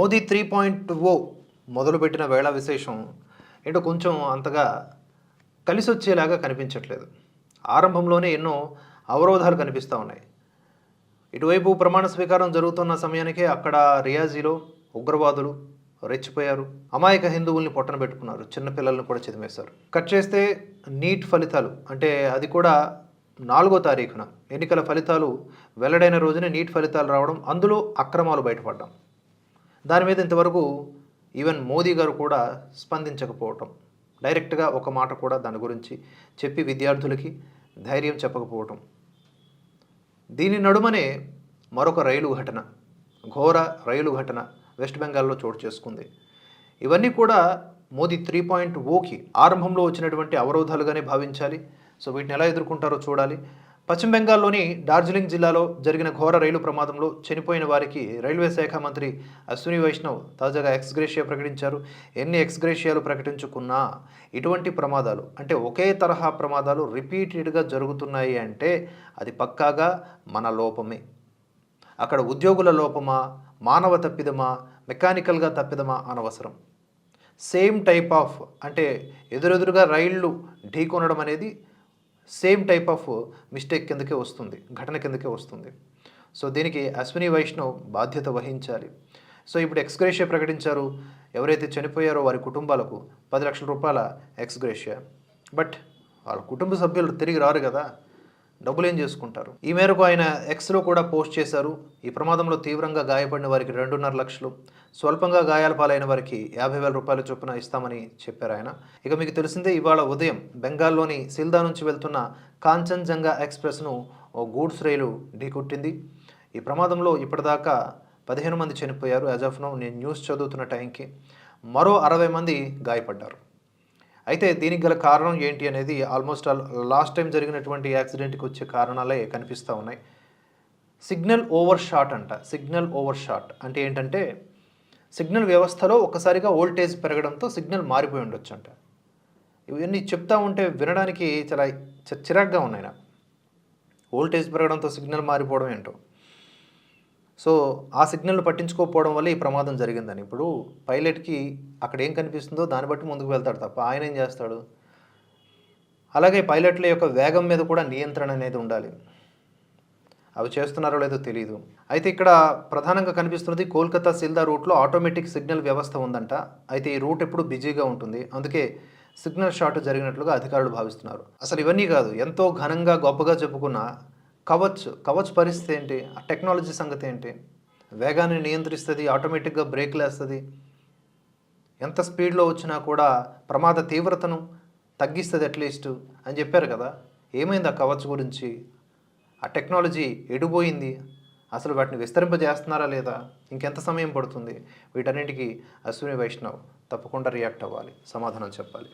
Modi three point ఓ మొదలుపెట్టిన వేళ విశేషం ఏంటో కొంచెం అంతగా కలిసి వచ్చేలాగా కనిపించట్లేదు. ఆరంభంలోనే ఎన్నో అవరోధాలు కనిపిస్తూ ఉన్నాయి. ఇటువైపు ప్రమాణ స్వీకారం జరుగుతున్న సమయానికే అక్కడ రియాజీలో ఉగ్రవాదులు రెచ్చిపోయారు. అమాయక హిందువుల్ని పొట్టన పెట్టుకున్నారు. చిన్నపిల్లల్ని కూడా చిదిమేశారు. కట్ చేస్తే నీట్ ఫలితాలు అంటే అది కూడా నాలుగో తారీఖున. ఎన్నికల ఫలితాలు వెల్లడైన రోజునే నీట్ ఫలితాలు రావడం అందులో అక్రమాలు బయటపడ్డాం. దాని మీద ఇంతవరకు ఈవెన్ మోదీ గారు కూడా స్పందించకపోవటం. డైరెక్ట్గా ఒక మాట కూడా దాని గురించి చెప్పి విద్యార్థులకి ధైర్యం చెప్పకపోవటం. దీని నడుమనే మరొక రైలు ఘటన ఘోర రైలు ఘటన వెస్ట్ బెంగాల్లో చోటు చేసుకుంది. ఇవన్నీ కూడా మోదీ త్రీ పాయింట్ ఓకి ఆరంభంలో వచ్చినటువంటి అవరోధాలుగానే భావించాలి. సో వీటిని ఎలా ఎదుర్కొంటారో చూడాలి. పశ్చిమ బెంగాల్లోని డార్జిలింగ్ జిల్లాలో జరిగిన ఘోర రైలు ప్రమాదంలో చనిపోయిన వారికి రైల్వే శాఖ మంత్రి అశ్విని వైష్ణవ్ తాజాగా ఎక్స్గ్రేషియా ప్రకటించారు. ఎన్ని ఎక్స్గ్రేషియాలు ప్రకటించుకున్నా ఇటువంటి ప్రమాదాలు అంటే ఒకే తరహా ప్రమాదాలు రిపీటెడ్గా జరుగుతున్నాయి అంటే అది పక్కాగా మన లోపమే. అక్కడ ఉద్యోగుల లోపమా మానవ తప్పిదమా మెకానికల్గా తప్పిదమా అనవసరం. సేమ్ టైప్ ఆఫ్ అంటే ఎదురెదురుగా రైళ్ళు ఢీకొనడం అనేది సేమ్ టైప్ ఆఫ్ మిస్టేక్ కిందకే వస్తుంది ఘటన కిందకే వస్తుంది. సో దీనికి అశ్విని వైష్ణవ్ బాధ్యత వహించాలి. సో ఇప్పుడు ఎక్స్గ్రేషియా ప్రకటించారు. ఎవరైతే చనిపోయారో వారి కుటుంబాలకు పది లక్షల రూపాయల ఎక్స్గ్రేషియా బట్ వాళ్ళ కుటుంబ సభ్యులు తిరిగి రారు కదా. డబ్బులు ఏం చేసుకుంటారు? ఈ మేరకు ఆయన ఎక్స్లో కూడా పోస్ట్ చేశారు. ఈ ప్రమాదంలో తీవ్రంగా గాయపడిన వారికి రెండున్నర లక్షలు స్వల్పంగా గాయాల పాలైన వారికి యాభై వేల రూపాయల చొప్పున ఇస్తామని చెప్పారు ఆయన. ఇక మీకు తెలిసిందే ఇవాళ ఉదయం బెంగాల్లోని సిల్దా నుంచి వెళ్తున్న కాంచన్జంగా ఎక్స్ప్రెస్ను ఓ గూడ్స్ రైలు ఢీకొట్టింది. ఈ ప్రమాదంలో ఇప్పటిదాకా పదిహేను మంది చనిపోయారు. యాజ్ ఆఫ్ నో నేను న్యూస్ చదువుతున్న టైంకి మరో అరవై మంది గాయపడ్డారు. అయితే దీనికి గల కారణం ఏంటి అనేది ఆల్మోస్ట్ ఆల్ లాస్ట్ టైం జరిగినటువంటి యాక్సిడెంట్కి వచ్చే కారణాలే కనిపిస్తూ ఉన్నాయి. సిగ్నల్ ఓవర్ షాట్ అంట. సిగ్నల్ ఓవర్ షాట్ అంటే ఏంటంటే సిగ్నల్ వ్యవస్థలో ఒక్కసారిగా ఓల్టేజ్ పెరగడంతో సిగ్నల్ మారిపోయి ఉండొచ్చు అంట. ఇవన్నీ చెప్తా ఉంటే వినడానికి చాలా చిరాగ్గా ఉన్నాయి నాకు. పెరగడంతో సిగ్నల్ మారిపోవడం ఏంటో సో ఆ సిగ్నల్ పట్టించుకోకపోవడం వల్ల ఈ ప్రమాదం జరిగిందని. ఇప్పుడు పైలట్కి అక్కడ ఏం కనిపిస్తుందో దాన్ని బట్టి ముందుకు వెళ్తాడు తప్ప ఆయన ఏం చేస్తాడు? అలాగే పైలట్ల యొక్క వేగం మీద కూడా నియంత్రణ అనేది ఉండాలి. అవి చేస్తున్నారో లేదో తెలియదు అయితే ఇక్కడ ప్రధానంగా కనిపిస్తున్నది కోల్కతా సిల్దా రూట్లో ఆటోమేటిక్ సిగ్నల్ వ్యవస్థ ఉందంట. అయితే ఈ రూట్ ఎప్పుడు బిజీగా ఉంటుంది. అందుకే సిగ్నల్ షాట్ జరిగినట్లుగా అధికారులు భావిస్తున్నారు. అసలు ఇవన్నీ కాదు. ఎంతో ఘనంగా గొప్పగా చెప్పుకున్న కవచ్ కవచ్ పరిస్థితి ఏంటి? ఆ టెక్నాలజీ సంగతి ఏంటి? వేగాన్ని నియంత్రిస్తుంది ఆటోమేటిక్గా బ్రేక్లు వేస్తుంది ఎంత స్పీడ్లో వచ్చినా కూడా ప్రమాద తీవ్రతను తగ్గిస్తుంది అట్లీస్ట్ అని చెప్పారు కదా. ఏమైంది ఆ కవచ్ గురించి? ఆ టెక్నాలజీ ఎడిపోయింది. అసలు వాటిని విస్తరింపజేస్తున్నారా లేదా? ఇంకెంత సమయం పడుతుంది? వీటన్నిటికీ అశ్విని వైష్ణవ్ తప్పకుండా రియాక్ట్ అవ్వాలి. సమాధానం చెప్పాలి.